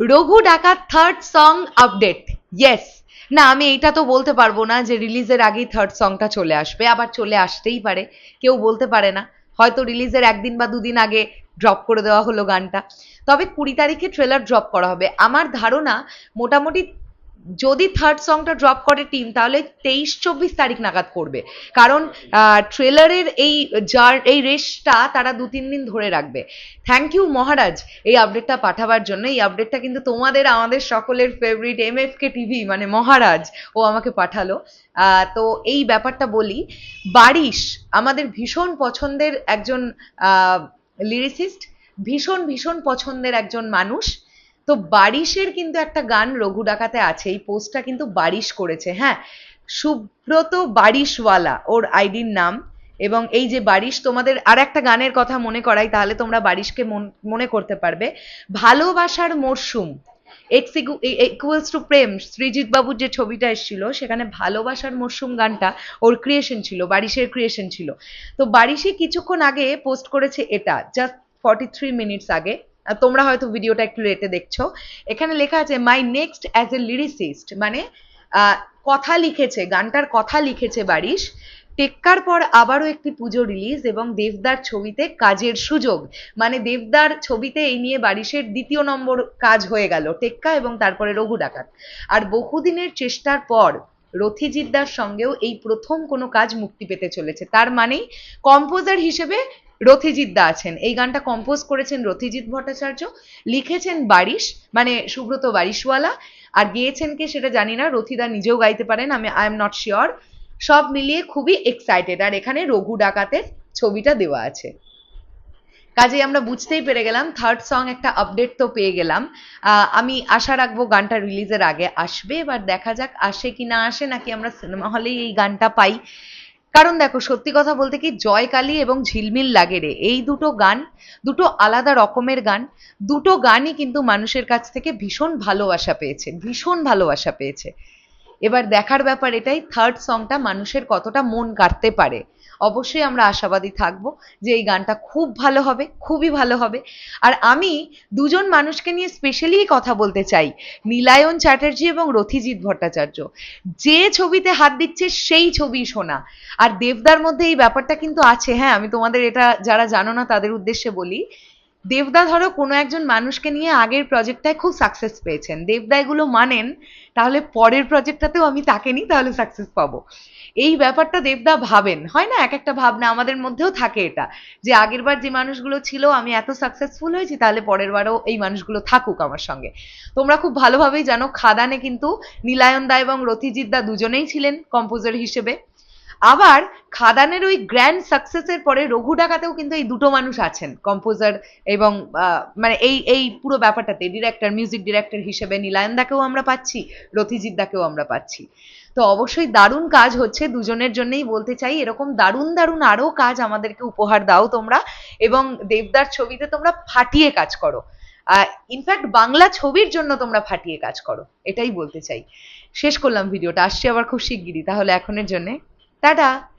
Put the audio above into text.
রঘু ডাকাত third song update yes না, আমি এইটা তো বলতে পারব না যে রিলিজের আগেই থার্ড সংটা চলে আসবে। আবার চলে আসতেই পারে। কেউ বলতে পারে না। হয়তো রিলিজের একদিন বা দুদিন আগে ড্রপ করে দেওয়া হলো গানটা। তবে কুড়ি তারিখে ট্রেলার ড্রপ করা হবে। আমার ধারণা মোটামুটি যদি থার্ড সংটা ড্রপ করে টিম তাহলে তেইশ, চব্বিশ তারিখ নাগাদ করবে। কারণ ট্রেলারের এই জার এই রেসটা তারা দু, তিন দিন ধরে রাখবে। থ্যাংক ইউ মহারাজ, এই আপডেটটা পাঠাবার জন্য। এই আপডেটটা কিন্তু তোমাদের, আমাদের সকলের favourite M F K TV মানে মহারাজ, ও আমাকে পাঠালো। তো এই ব্যাপারটা বলি, বারিশ, আমাদের ভীষণ পছন্দের একজন লিরিসিস্ট ভীষণ ভীষণ পছন্দের একজন মানুষ। তো বারিশের কিন্তু একটা গান রঘু ডাকাতে আছে, এই পোস্টটা কিন্তু বারিশ করেছে হ্যাঁ। সুব্রত বারিশওয়ালা ওর আইডির নাম এবং এই যে বারিশ তোমাদের আর একটা গানের কথা মনে করাই, তাহলে তোমরা বারিশকে মন- করতে পারবে। ভালোবাসার মরশুম এক্স টু প্রেম সৃজিৎ বাবুর যে ছবিটা এসেছিল, সেখানে ভালোবাসার মরশুম গানটা ওর ক্রিয়েশন ছিল, বারিশের ক্রিয়েশন ছিল। তো বারিশে কিছুক্ষণ আগে পোস্ট করেছে এটা জাস্ট ফর্টি থ্রি মিনিটস আগে। তোমরা হয়তো ভিডিওটা একটু রেটে দেখছ। এখানে লেখা আছে my next as a lyricist মানে কথা লিখেছে, গানটার কথা লিখেছে বারিশ। টেক্কার পর আবারও একটি পুজো রিলিজ এবং দেবদার ছবিতে কাজের সুযোগ। মানে দেবদার ছবিতে এই নিয়ে বারিশের দ্বিতীয় নম্বর কাজ হয়ে গেল, টেক্কা এবং তারপরে রঘু ডাকাত। আর বহুদিনের চেষ্টার পর রথিজিদ্দার সঙ্গেও এই প্রথম কোনো কাজ মুক্তি পেতে চলেছে। তার মানেই কম্পোজার হিসেবে রথিজিৎ দা আছেন। এই গানটা কম্পোজ করেছেন রথিজিৎ ভট্টাচার্য। লিখেছেন বারিশ মানে সুব্রত বারিশওয়ালা। আর গেয়েছেন কে সেটা জানি না রথিদা নিজেও গাইতে পারেন, আমি আই এম নট শিওর সব মিলিয়ে খুবই এক্সাইটেড আর এখানে রঘু ডাকাতের ছবিটা দেওয়া আছে। কাজেই আমরা বুঝতেই পেরে গেলাম থার্ড সং একটা আপডেট তো পেয়ে গেলাম। আমি আশা রাখব গানটা রিলিজের আগে আসবে। এবার দেখা যাক, আসে কি না আসে, নাকি আমরা সিনেমা হলেই এই গানটা পাই। কারণ দেখো, সত্যি কথা বলতে কি জয় কালী এবং ঝিলমিল লাগে রে। এই দুটো গান, দুটো আলাদা রকমের গান, দুটো গানই কিন্তু মানুষের কাছ থেকে ভীষণ ভালোবাসা পেয়েছে, ভীষণ ভালোবাসা পেয়েছে। এবার দেখার ব্যাপার এটাই থার্ড সংটা মানুষের কতটা মন কাটতে পারে। অবশ্যই আমরা আশাবাদী থাকব যে এই গানটা খুব ভালো হবে, খুবই ভালো হবে। আর আমি দুজন মানুষকে নিয়ে স্পেশালি কথা বলতে চাই, নীলায়ন চ্যাটার্জি এবং রথিজিৎ ভট্টাচার্য। যে ছবিতে হাত দিচ্ছে সেই ছবি শোনা আর দেবদার মধ্যে এই ব্যাপারটা কিন্তু আছে। হ্যাঁ আমি তোমাদের এটা যারা জানো না, তাদের উদ্দেশ্যে বলি দেবদা ধরো কোনো একজন মানুষকে নিয়ে আগের প্রজেক্টটায় খুব সাকসেস পেয়েছেন। দেবদা এগুলো মানেন, তাহলে পরের প্রজেক্টটাতেও আমি তাকে নিই, তাহলে সাকসেস পাবো। এই ব্যাপারটা দেবদা ভাবেন, হয় না? এক একটা ভাবনা আমাদের মধ্যেও থাকে এটা, যে আগের বার যে মানুষগুলো ছিল, আমি এত সাকসেসফুল হয়েছি, তাহলে পরের বারও এই মানুষগুলো থাকুক আমার সঙ্গে। তোমরা খুব ভালোভাবেই জানো, খাদানে কিন্তু নীলায়ন দা এবং রথিজিৎ দা দুজনেই ছিলেন কম্পোজার হিসেবে। আবার খাদানের ওই গ্র্যান্ড সাকসেসের পরে রঘু ডাকাতেও কিন্তু এই দুটো মানুষ আছেন কম্পোজার এবং মানে এই এই পুরো ব্যাপারটাতে ডিরেক্টর মিউজিক ডিরেক্টর হিসেবে নীলায়ন দাকেও আমরা পাচ্ছি, রথিজিৎ দাকেও আমরা পাচ্ছি। তো অবশ্যই দারুণ কাজ হচ্ছে, দুজনের জন্যই বলতে চাই, এরকম দারুণ দারুণ আরও কাজ আমাদেরকে উপহার দাও তোমরা এবং দেবদার ছবিতে তোমরা ফাটিয়ে কাজ করো। ইনফ্যাক্ট বাংলা ছবির জন্য তোমরা ফাটিয়ে কাজ করো, এটাই বলতে চাই। শেষ করলাম ভিডিওটা, আসছি আবার খুব শিগগিরই, তাহলে এখনের জন্যে। 哒哒。